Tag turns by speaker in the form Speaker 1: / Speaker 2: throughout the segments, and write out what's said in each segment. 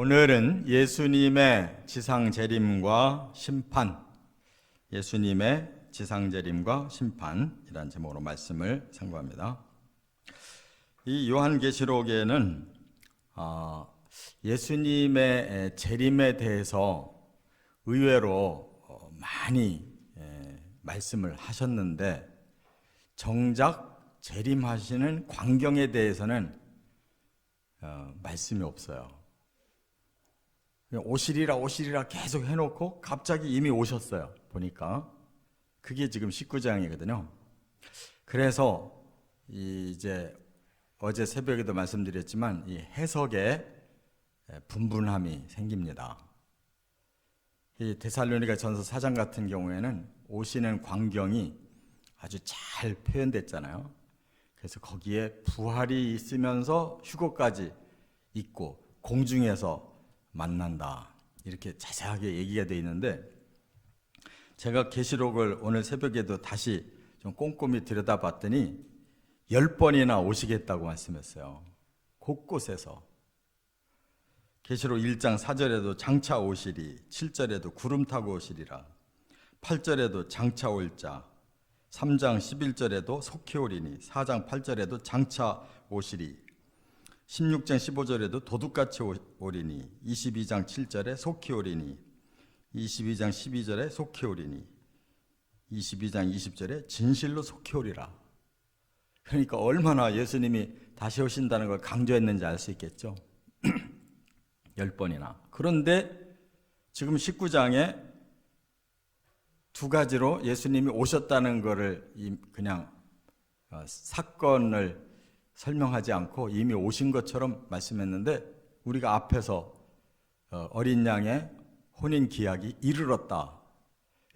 Speaker 1: 오늘은 예수님의 지상 재림과 심판, 예수님의 지상 재림과 심판이란 제목으로 말씀을 상고합니다. 이 요한계시록에는 아, 예수님의 재림에 대해서 의외로 어, 많이 예, 말씀을 하셨는데 정작 재림하시는 광경에 대해서는 어, 말씀이 없어요. 오시리라 오시리라 계속 해놓고 갑자기 이미 오셨어요. 보니까 그게 지금 19장이거든요. 그래서 이 이제 어제 새벽에도 말씀드렸지만 이 해석에 분분함이 생깁니다. 이 데살로니가 전서 4장 같은 경우에는 오시는 광경이 아주 잘 표현됐잖아요. 그래서 거기에 부활이 있으면서 휴거까지 있고 공중에서 만난다. 이렇게 자세하게 얘기가 되어 있는데 제가 계시록을 오늘 새벽에도 다시 좀 꼼꼼히 들여다봤더니 열 번이나 오시겠다고 말씀했어요. 곳곳에서 계시록 1장 4절에도 장차 오시리, 7절에도 구름 타고 오시리라, 8절에도 장차 올 자, 3장 11절에도 속히 오리니, 4장 8절에도 장차 오시리, 16장 15절에도 도둑같이 오리니, 22장 7절에 속히 오리니, 22장 12절에 속히 오리니, 22장 20절에 진실로 속히 오리라. 그러니까 얼마나 예수님이 다시 오신다는 걸 강조했는지 알 수 있겠죠. 열 번이나. 그런데 지금 19장에 두 가지로 예수님이 오셨다는 것을 그냥 어, 사건을 설명하지 않고 이미 오신 것처럼 말씀했는데 우리가 앞에서 어, 어린 양의 혼인 기약이 이르렀다.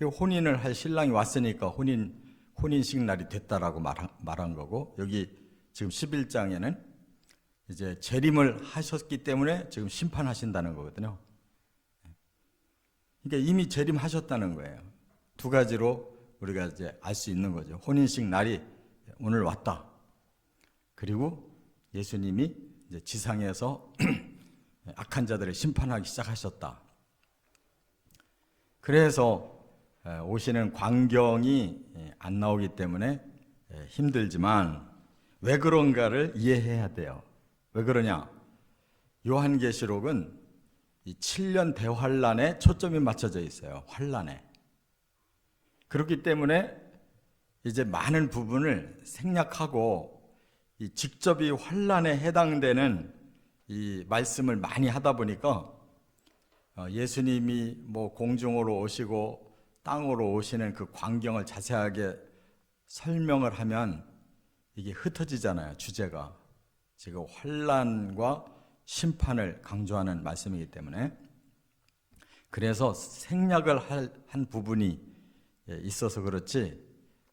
Speaker 1: 혼인을 할 신랑이 왔으니까 혼인 혼인식 날이 됐다라고 말한 거고 여기 지금 11장에는 이제 재림을 하셨기 때문에 지금 심판하신다는 거거든요. 그러니까 이미 재림하셨다는 거예요. 두 가지로 우리가 이제 알 수 있는 거죠. 혼인식 날이 오늘 왔다. 그리고 예수님이 지상에서 악한 자들을 심판하기 시작하셨다. 그래서 오시는 광경이 안 나오기 때문에 힘들지만 왜 그런가를 이해해야 돼요. 왜 그러냐? 요한계시록은 이 7년 대환란에 초점이 맞춰져 있어요. 환란에. 그렇기 때문에 이제 많은 부분을 생략하고 이 직접 이 환란에 해당되는 이 말씀을 많이 하다 보니까 어, 예수님이 뭐 공중으로 오시고 땅으로 오시는 그 광경을 자세하게 설명을 하면 이게 흩어지잖아요, 주제가. 지금 환란과 심판을 강조하는 말씀이기 때문에 그래서 생략을 한 부분이 예, 있어서 그렇지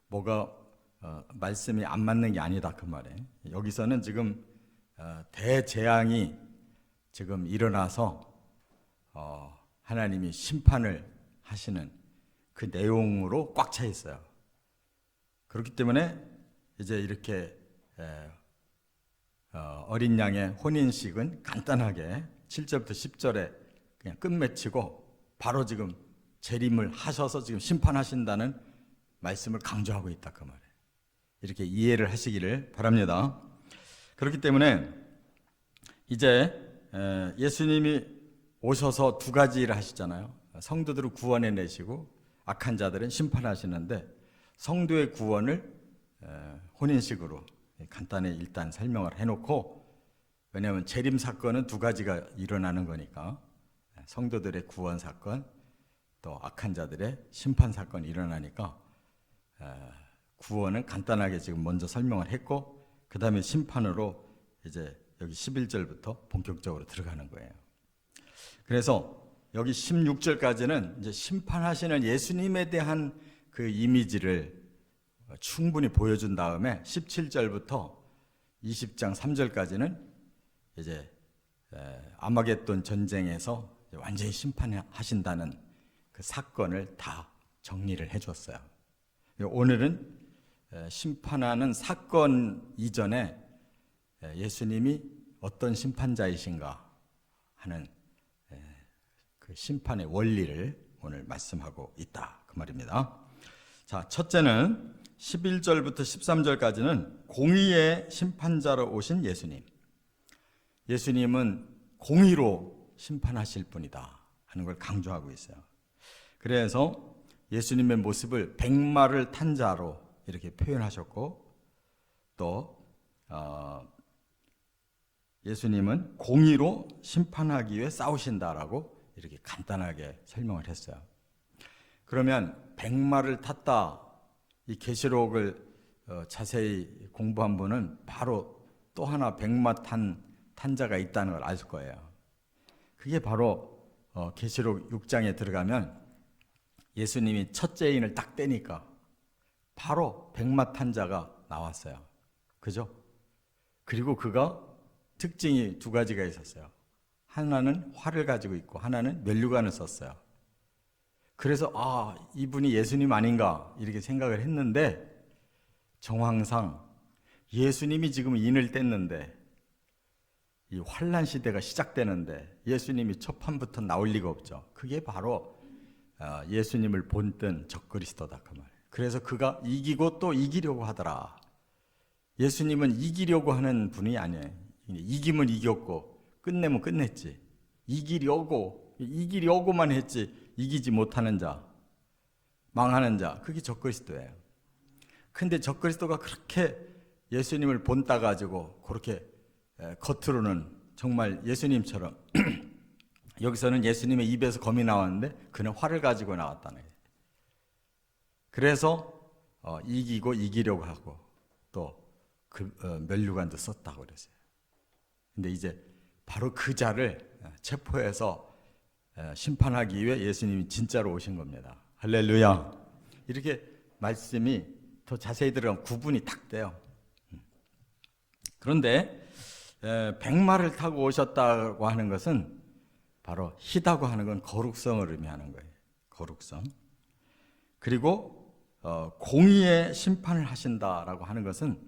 Speaker 1: 뭐가 어, 말씀이 안 맞는 게 아니다 그 말에 여기서는 지금 어, 대재앙이 지금 일어나서 어, 하나님이 심판을 하시는 그 내용으로 꽉 차 있어요. 그렇기 때문에 이제 이렇게 에, 어, 어린 양의 혼인식은 간단하게 7절부터 10절에 그냥 끝맺히고 바로 지금 재림을 하셔서 지금 심판하신다는 말씀을 강조하고 있다 그 말이에요. 이렇게 이해를 하시기를 바랍니다. 그렇기 때문에 이제 예수님이 오셔서 두 가지 일을 하시잖아요. 성도들을 구원해 내시고 악한 자들은 심판하시는데 성도의 구원을 혼인식으로 간단히 일단 설명을 해놓고 왜냐하면 재림 사건은 두 가지가 일어나는 거니까 성도들의 구원 사건 또 악한 자들의 심판 사건이 일어나니까 구원은 간단하게 지금 먼저 설명을 했고 그 다음에 심판으로 이제 여기 11절부터 본격적으로 들어가는 거예요. 그래서 여기 16절까지는 이제 심판하시는 예수님에 대한 그 이미지를 충분히 보여준 다음에 17절부터 20장 3절까지는 이제 아마겟돈 전쟁에서 완전히 심판하신다는 그 사건을 다 정리를 해줬어요. 오늘은 심판하는 사건 이전에 예수님이 어떤 심판자이신가 하는 그 심판의 원리를 오늘 말씀하고 있다. 그 말입니다. 자, 첫째는 11절부터 13절까지는 공의의 심판자로 오신 예수님. 예수님은 공의로 심판하실 분이다 하는 걸 강조하고 있어요. 그래서 예수님의 모습을 백마를 탄 자로 이렇게 표현하셨고 또 어, 예수님은 공의로 심판하기 위해 싸우신다라고 이렇게 간단하게 설명을 했어요. 그러면 백마를 탔다 이 계시록을 어, 자세히 공부한 분은 바로 또 하나 백마 탄 탄자가 있다는 걸 알 거예요. 그게 바로 어, 계시록 6장에 들어가면 예수님이 첫째 인을 딱 떼니까 바로 백마 탄자가 나왔어요. 그죠? 그리고 그가 특징이 두 가지가 있었어요. 하나는 활을 가지고 있고 하나는 면류관을 썼어요. 그래서 아 이분이 예수님 아닌가 이렇게 생각을 했는데 정황상 예수님이 지금 인을 뗐는데 이 환란 시대가 시작되는데 예수님이 첫 판부터 나올 리가 없죠. 그게 바로 아, 예수님을 본뜬 적그리스도다 그 말. 그래서 그가 이기고 또 이기려고 하더라. 예수님은 이기려고 하는 분이 아니에요. 이기면 이겼고 끝내면 끝냈지. 이기려고 이기려고만 했지 이기지 못하는 자, 망하는 자 그게 적그리스도예요. 근데 적그리스도가 그렇게 예수님을 본따 가지고 그렇게 에, 겉으로는 정말 예수님처럼 여기서는 예수님의 입에서 검이 나왔는데 그는 활을 가지고 나왔다는. 그래서 어, 이기고 이기려고 하고 또 그 어, 멸류관도 썼다고 그랬어요. 근데 이제 바로 그 자를 어, 체포해서 어, 심판하기 위해 예수님이 진짜로 오신 겁니다. 할렐루야. 이렇게 말씀이 더 자세히 들어가면 구분이 딱 돼요. 음. 그런데 에, 백마를 타고 오셨다고 하는 것은 바로 희다고 하는 건 거룩성을 의미하는 거예요. 거룩성. 그리고 어, 공의의 심판을 하신다라고 하는 것은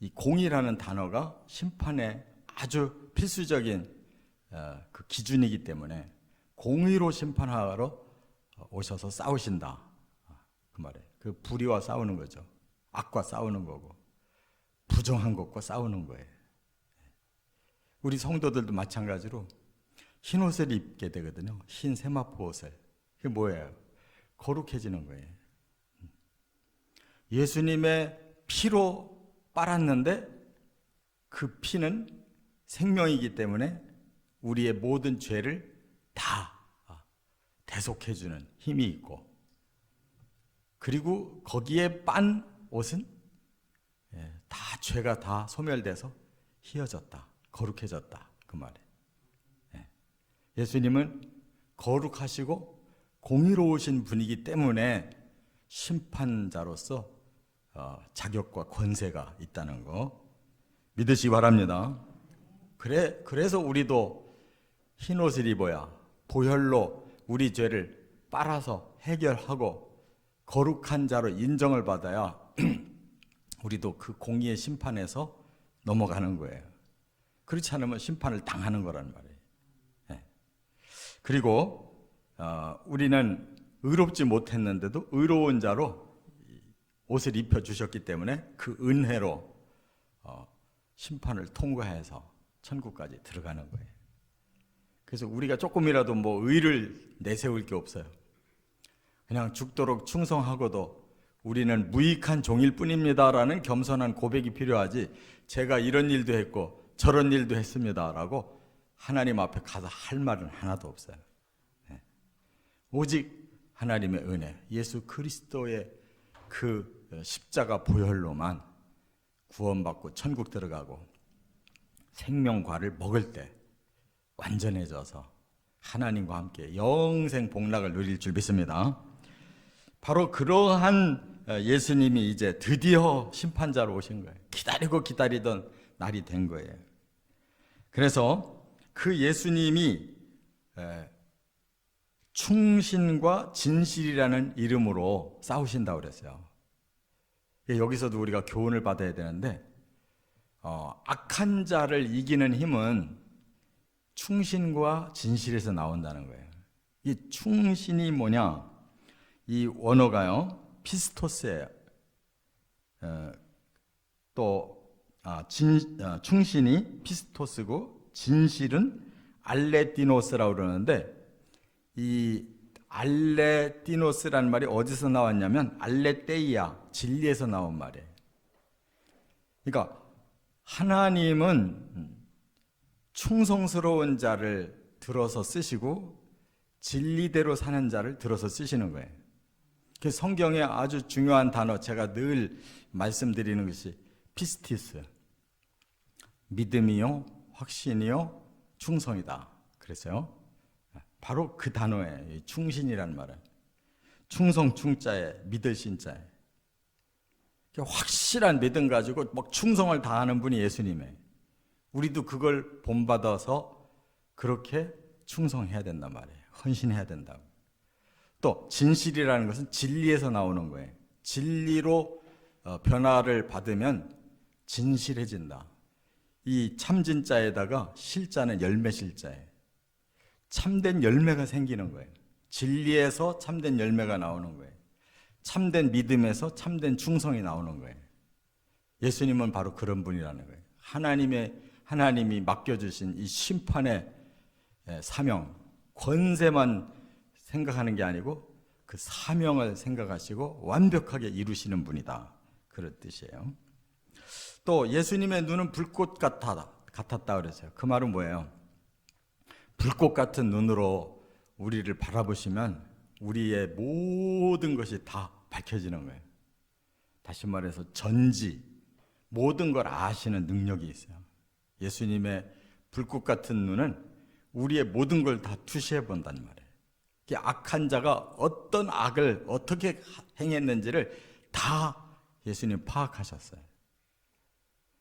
Speaker 1: 이 공의라는 단어가 심판의 아주 필수적인 어, 그 기준이기 때문에 공의로 심판하러 오셔서 싸우신다. 그 말에 그 불의와 싸우는 거죠. 악과 싸우는 거고 부정한 것과 싸우는 거예요. 우리 성도들도 마찬가지로 흰 옷을 입게 되거든요. 흰 세마포 옷을. 그게 뭐예요? 거룩해지는 거예요. 예수님의 피로 빨았는데 그 피는 생명이기 때문에 우리의 모든 죄를 다 대속해주는 힘이 있고 그리고 거기에 빤 옷은 예, 다 죄가 다 소멸돼서 희어졌다, 거룩해졌다 그 말에. 예. 예수님은 거룩하시고 공의로우신 분이기 때문에 심판자로서 어, 자격과 권세가 있다는 거 믿으시기 바랍니다. 그래 그래서 우리도 흰 옷을 입어야 보혈로 우리 죄를 빨아서 해결하고 거룩한 자로 인정을 받아야 우리도 그 공의의 심판에서 넘어가는 거예요. 그렇지 않으면 심판을 당하는 거란 말이에요. 네. 그리고 어, 우리는 의롭지 못했는데도 의로운 자로 옷을 입혀 주셨기 때문에 그 은혜로 어, 심판을 통과해서 천국까지 들어가는 거예요. 그래서 우리가 조금이라도 뭐 의를 내세울 게 없어요. 그냥 죽도록 충성하고도 우리는 무익한 종일 뿐입니다라는 겸손한 고백이 필요하지. 제가 이런 일도 했고 저런 일도 했습니다라고 하나님 앞에 가서 할 말은 하나도 없어요. 네. 오직 하나님의 은혜, 예수 그리스도의 그 십자가 보혈로만 구원받고 천국 들어가고 생명과를 먹을 때 완전해져서 하나님과 함께 영생 복락을 누릴 줄 믿습니다. 바로 그러한 예수님이 이제 드디어 심판자로 오신 거예요. 기다리고 기다리던 날이 된 거예요. 그래서 그 예수님이 충신과 진실이라는 이름으로 싸우신다고 그랬어요. 여기서도 우리가 교훈을 받아야 되는데, 어, 악한 자를 이기는 힘은 충신과 진실에서 나온다는 거예요. 이 충신이 뭐냐? 이 원어가요 피스토스예요. 어, 또 아, 진, 아, 충신이 피스토스고 진실은 알레디노스라고 그러는데 이 알레디노스라는 말이 어디서 나왔냐면 알레테이아 진리에서 나온 말이에요. 그러니까 하나님은 충성스러운 자를 들어서 쓰시고 진리대로 사는 자를 들어서 쓰시는 거예요. 그 성경에 아주 중요한 단어 제가 늘 말씀드리는 것이 피스티스 믿음이요 확신이요 충성이다 그랬어요. 바로 그 단어에 충신이라는 말은 충성 충자에 믿을 신자에 확실한 믿음 가지고 막 충성을 다하는 분이 예수님이에요. 우리도 그걸 본받아서 그렇게 충성해야 된단 말이에요. 헌신해야 된다고. 또 진실이라는 것은 진리에서 나오는 거예요. 진리로 어, 변화를 받으면 진실해진다. 이 참진자에다가 실자는 열매 실자예요. 참된 열매가 생기는 거예요. 진리에서 참된 열매가 나오는 거예요. 참된 믿음에서 참된 충성이 나오는 거예요. 예수님은 바로 그런 분이라는 거예요. 하나님의 하나님이 맡겨주신 이 심판의 사명, 권세만 생각하는 게 아니고 그 사명을 생각하시고 완벽하게 이루시는 분이다. 그런 뜻이에요. 또 예수님의 눈은 불꽃 같았다, 같았다 그랬어요. 그 말은 뭐예요? 불꽃 같은 눈으로 우리를 바라보시면 우리의 모든 것이 다 밝혀지는 거예요. 다시 말해서 전지, 모든 걸 아시는 능력이 있어요. 예수님의 불꽃 같은 눈은 우리의 모든 걸 다 투시해 본단 말이에요. 악한 자가 어떤 악을 어떻게 행했는지를 다 예수님 파악하셨어요.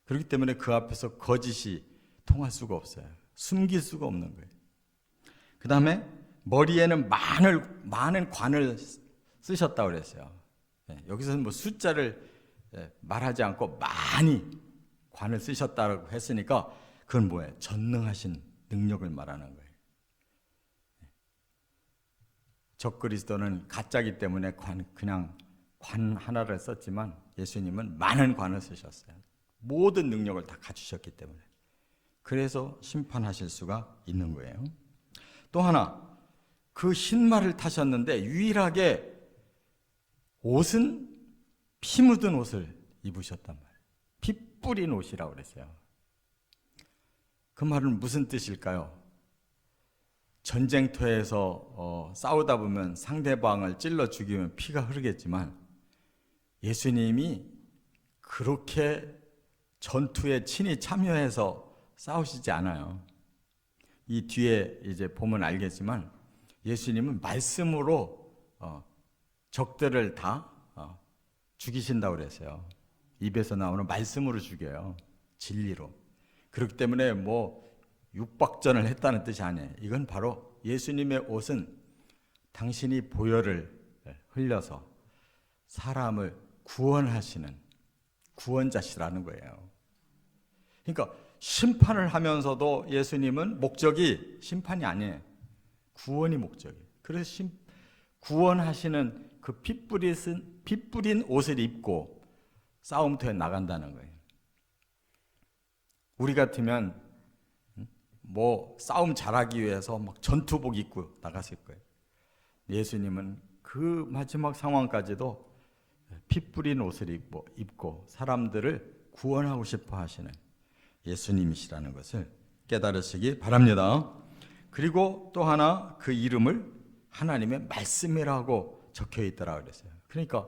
Speaker 1: 그렇기 때문에 그 앞에서 거짓이 통할 수가 없어요. 숨길 수가 없는 거예요. 그 다음에 머리에는 많은, 많은 관을 쓰셨다고 그랬어요. 예, 여기서는 뭐 숫자를 예, 말하지 않고 많이 관을 쓰셨다고 했으니까 그건 뭐예요? 전능하신 능력을 말하는 거예요. 예. 적그리스도는 가짜기 때문에 관, 그냥 관 하나를 썼지만 예수님은 많은 관을 쓰셨어요. 모든 능력을 다 갖추셨기 때문에. 그래서 심판하실 수가 있는 거예요. 또 하나, 그 흰말을 타셨는데 유일하게 옷은 피 묻은 옷을 입으셨단 말이에요. 피 뿌린 옷이라고 그랬어요. 그 말은 무슨 뜻일까요? 전쟁터에서 어, 싸우다 보면 상대방을 찔러 죽이면 피가 흐르겠지만 예수님이 그렇게 전투에 친히 참여해서 싸우시지 않아요. 이 뒤에 이제 보면 알겠지만 예수님은 말씀으로 어, 적들을 다 어, 죽이신다고 그랬어요. 입에서 나오는 말씀으로 죽여요. 진리로. 그렇기 때문에 뭐 육박전을 했다는 뜻이 아니에요. 이건 바로 예수님의 옷은 당신이 보혈을 흘려서 사람을 구원하시는 구원자시라는 거예요. 그러니까 심판을 하면서도 예수님은 목적이 심판이 아니에요. 구원이 목적이에요. 그래서 심, 구원하시는 그피 뿌린 옷을 입고 싸움터에 나간다는 거예요. 우리 같으면 음, 뭐 싸움 잘하기 위해서 막 전투복 입고 나갔을 거예요. 예수님은 그 마지막 상황까지도 피 뿌린 옷을 입고, 입고 사람들을 구원하고 싶어 하시는 예수님이시라는 것을 깨달으시기 바랍니다. 그리고 또 하나 그 이름을 하나님의 말씀이라고 적혀 있더라 그랬어요. 그러니까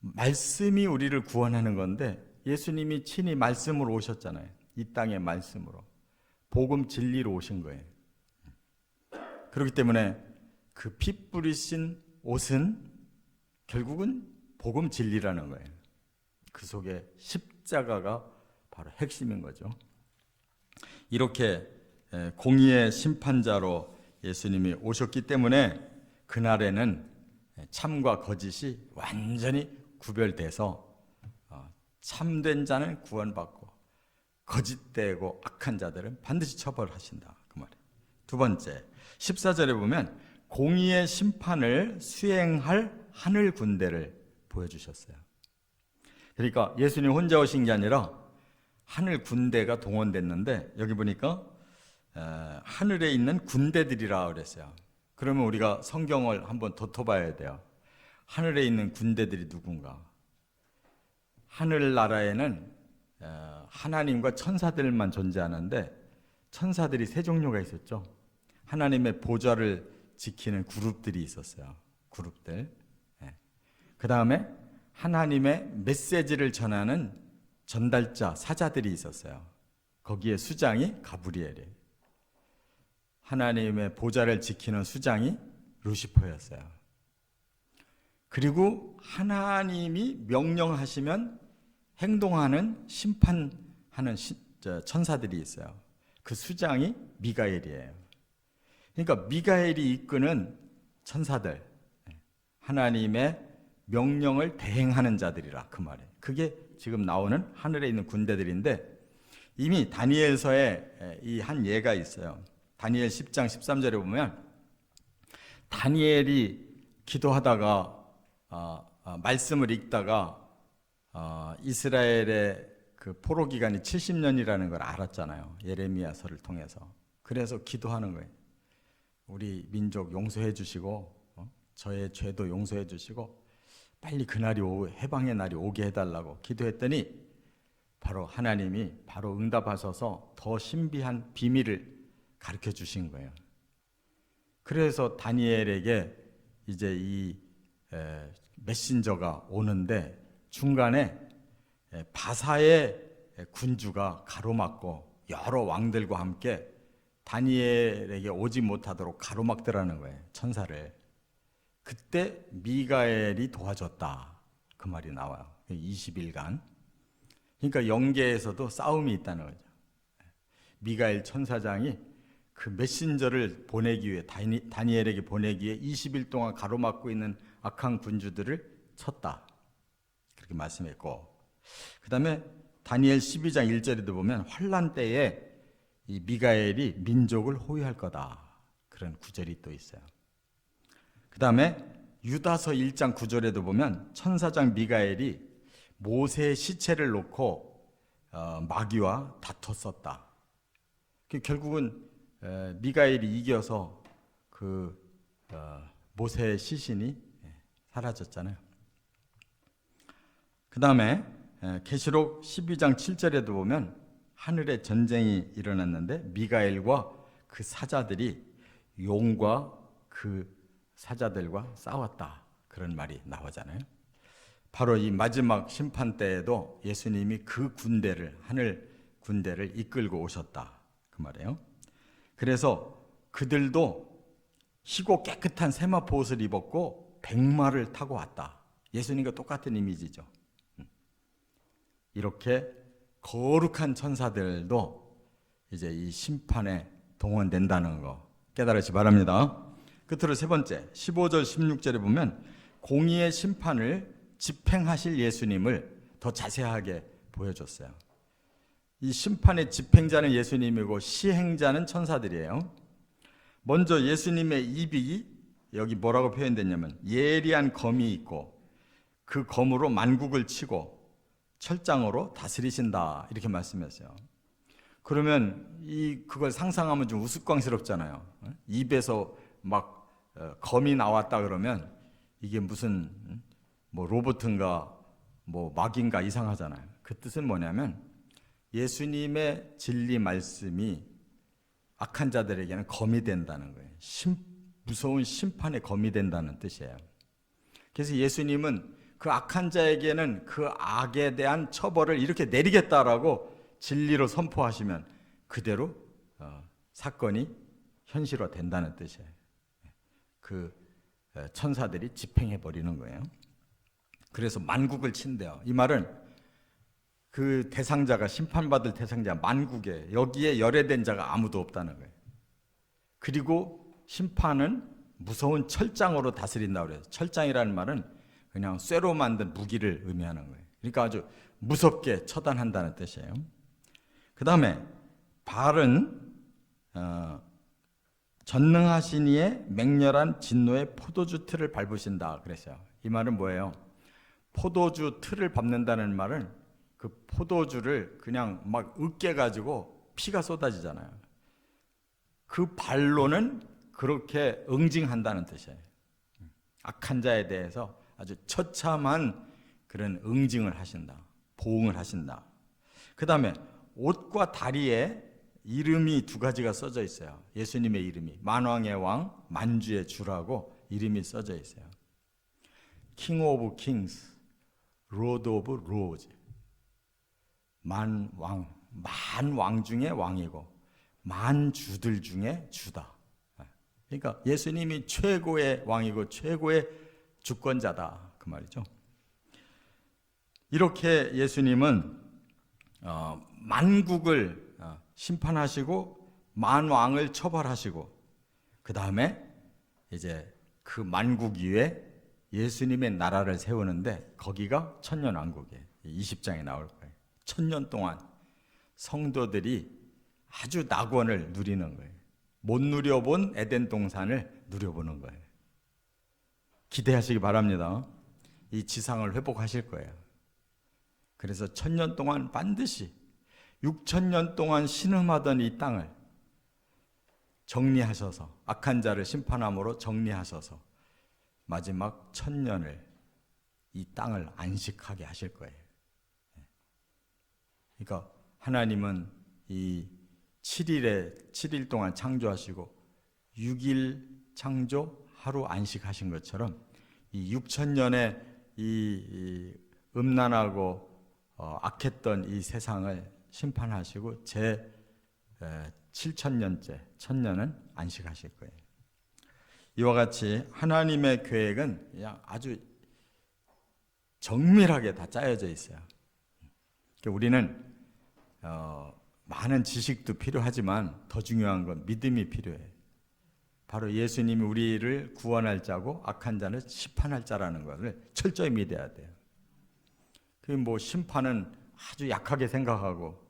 Speaker 1: 말씀이 우리를 구원하는 건데 예수님이 친히 말씀으로 오셨잖아요. 이 땅의 말씀으로. 복음 진리로 오신 거예요. 그렇기 때문에 그 피 뿌리신 옷은 결국은 복음 진리라는 거예요. 그 속에 십자가가 바로 핵심인 거죠. 이렇게 공의의 심판자로 예수님이 오셨기 때문에 그날에는 참과 거짓이 완전히 구별돼서 어, 참된 자는 구원받고 거짓되고 악한 자들은 반드시 처벌하신다. 그 말이에요. 두 번째, 14절에 보면 공의의 심판을 수행할 하늘 군대를 보여주셨어요. 그러니까 예수님 혼자 오신 게 아니라 하늘 군대가 동원됐는데 여기 보니까 에, 하늘에 있는 군대들이라 그랬어요. 그러면 우리가 성경을 한번 덧어봐야 돼요. 하늘에 있는 군대들이 누군가? 하늘 나라에는 어, 하나님과 천사들만 존재하는데 천사들이 세 종류가 있었죠. 하나님의 보좌를 지키는 그룹들이 있었어요. 그룹들. 그 다음에 하나님의 메시지를 전하는 전달자, 사자들이 있었어요. 거기에 수장이 가브리엘이에요. 하나님의 보좌를 지키는 수장이 루시퍼였어요. 그리고 하나님이 명령하시면 행동하는 심판하는 시, 천사들이 있어요. 그 수장이 미가엘이에요. 그러니까 미가엘이 이끄는 천사들, 하나님의 명령을 대행하는 자들이라 그 말이에요. 그게 지금 나오는 하늘에 있는 군대들인데 이미 다니엘서에 이 한 예가 있어요. 다니엘 10장 13절에 보면 다니엘이 기도하다가 어, 어, 말씀을 읽다가 어, 이스라엘의 그 포로 기간이 70년이라는 걸 알았잖아요. 예레미야서를 통해서. 그래서 기도하는 거예요. 우리 민족 용서해 주시고 어? 저의 죄도 용서해 주시고 빨리 그날이 오, 해방의 날이 오게 해달라고 기도했더니 바로 하나님이 바로 응답하셔서 더 신비한 비밀을 가르쳐 주신 거예요. 그래서 다니엘에게 이제 이 에, 메신저가 오는데 중간에 바사의 군주가 가로막고 여러 왕들과 함께 다니엘에게 오지 못하도록 가로막더라는 거예요. 천사를. 그때 미가엘이 도와줬다. 그 말이 나와요. 20일간. 그러니까 영계에서도 싸움이 있다는 거죠. 미가엘 천사장이 그 메신저를 보내기 위해 다니, 다니엘에게 보내기 위해 20일 동안 가로막고 있는 악한 군주들을 쳤다. 그렇게 말씀했고 그다음에 다니엘 12장 1절에도 보면 환란 때에 이 미가엘이 민족을 호위할 거다. 그런 구절이 또 있어요. 그 다음에 유다서 1장 9절에도 보면 천사장 미가엘이 모세의 시체를 놓고 어, 마귀와 다퉜었다. 그 결국은 미가엘이 이겨서 그 어, 모세의 시신이 사라졌잖아요. 그 다음에 계시록 12장 7절에도 보면 하늘에 전쟁이 일어났는데 미가엘과 그 사자들이 용과 그 사자들과 싸웠다. 그런 말이 나오잖아요. 바로 이 마지막 심판 때에도 예수님이 그 군대를 하늘 군대를 이끌고 오셨다. 그 말이에요. 그래서 그들도 희고 깨끗한 세마포 옷을 입었고 백마를 타고 왔다. 예수님과 똑같은 이미지죠. 음. 이렇게 거룩한 천사들도 이제 이 심판에 동원된다는 거 깨달으시 바랍니다. 끝으로 세 번째, 15절, 16절에 보면 공의의 심판을 집행하실 예수님을 더 자세하게 보여줬어요. 이 심판의 집행자는 예수님이고 시행자는 천사들이에요. 먼저 예수님의 입이 여기 뭐라고 표현됐냐면 예리한 검이 있고 그 검으로 만국을 치고 철장으로 다스리신다 이렇게 말씀했어요. 그러면 이 그걸 상상하면 좀 우스꽝스럽잖아요. 입에서 막 어, 검이 나왔다 그러면 이게 무슨 뭐 로봇인가 뭐 막인가 이상하잖아요. 그 뜻은 뭐냐면 예수님의 진리 말씀이 악한 자들에게는 검이 된다는 거예요. 심, 무서운 심판의 검이 된다는 뜻이에요. 그래서 예수님은 그 악한 자에게는 그 악에 대한 처벌을 이렇게 내리겠다라고 진리로 선포하시면 그대로 어, 사건이 현실화 된다는 뜻이에요. 그 어, 천사들이 집행해 버리는 거예요. 그래서 만국을 친대요. 이 말은 그 대상자가 심판받을 대상자 만국에 여기에 열애된 자가 아무도 없다는 거예요. 그리고 심판은 무서운 철장으로 다스린다 그래요. 철장이라는 말은 그냥 쇠로 만든 무기를 의미하는 거예요. 그러니까 아주 무섭게 처단한다는 뜻이에요. 그 다음에 발은 어, 전능하신 이의 맹렬한 진노의 포도주 틀을 밟으신다 그랬어요. 이 말은 뭐예요? 포도주 틀을 밟는다는 말은 그 포도주를 그냥 막 으깨 가지고 피가 쏟아지잖아요. 그 발로는 그렇게 응징한다는 뜻이에요. 악한 자에 대해서 아주 처참한 그런 응징을 하신다. 보응을 하신다. 그 다음에 옷과 다리에 이름이 두 가지가 써져 있어요. 예수님의 이름이 만왕의 왕, 만주의 주라고 이름이 써져 있어요. 킹 오브 킹스, 로드 오브 로즈. 만왕, 만왕 중에 왕이고 만주들 중에 주다. 그러니까 예수님이 최고의 왕이고 최고의 주권자다 그 말이죠. 이렇게 예수님은 어, 만국을 어, 심판하시고 만왕을 처벌하시고 그 다음에 이제 그 만국 위에 예수님의 나라를 세우는데 거기가 천년 왕국이에요. 20장에 나올 거예요. 천년 동안 성도들이 아주 낙원을 누리는 거예요. 못 누려본 에덴 동산을 누려보는 거예요. 기대하시기 바랍니다. 이 지상을 회복하실 거예요. 그래서 천년 동안 반드시 6천 년 동안 신음하던 이 땅을 정리하셔서 악한 자를 심판함으로 정리하셔서 마지막 천 년을 이 땅을 안식하게 하실 거예요. 그러니까 하나님은 이 7일에 7일 동안 창조하시고 6일 창조 하루 안식하신 것처럼 이 6천 년의 이, 이 음란하고 어, 악했던 이 세상을 심판하시고 제 7천 년째 천년은 안식하실 거예요. 이와 같이 하나님의 계획은 그냥 아주 정밀하게 다 짜여져 있어요. 그러니까 우리는 어, 많은 지식도 필요하지만 더 중요한 건 믿음이 필요해. 바로 예수님이 우리를 구원할 자고 악한 자는 심판할 자라는 것을 철저히 믿어야 돼요. 그 뭐 심판은 아주 약하게 생각하고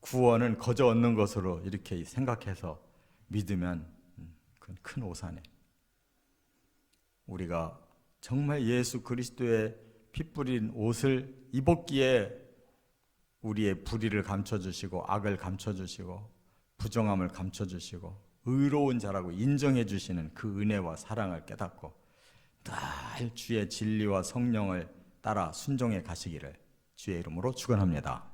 Speaker 1: 구원은 거저 얻는 것으로 이렇게 생각해서 믿으면 음, 그건 큰 오산에. 우리가 정말 예수 그리스도의 피 뿌린 옷을 입었기에 우리의 불의를 감춰 주시고 악을 감춰 주시고 부정함을 감춰 주시고 의로운 자라고 인정해 주시는 그 은혜와 사랑을 깨닫고 늘 주의 진리와 성령을 따라 순종해 가시기를 주의 이름으로 축원합니다.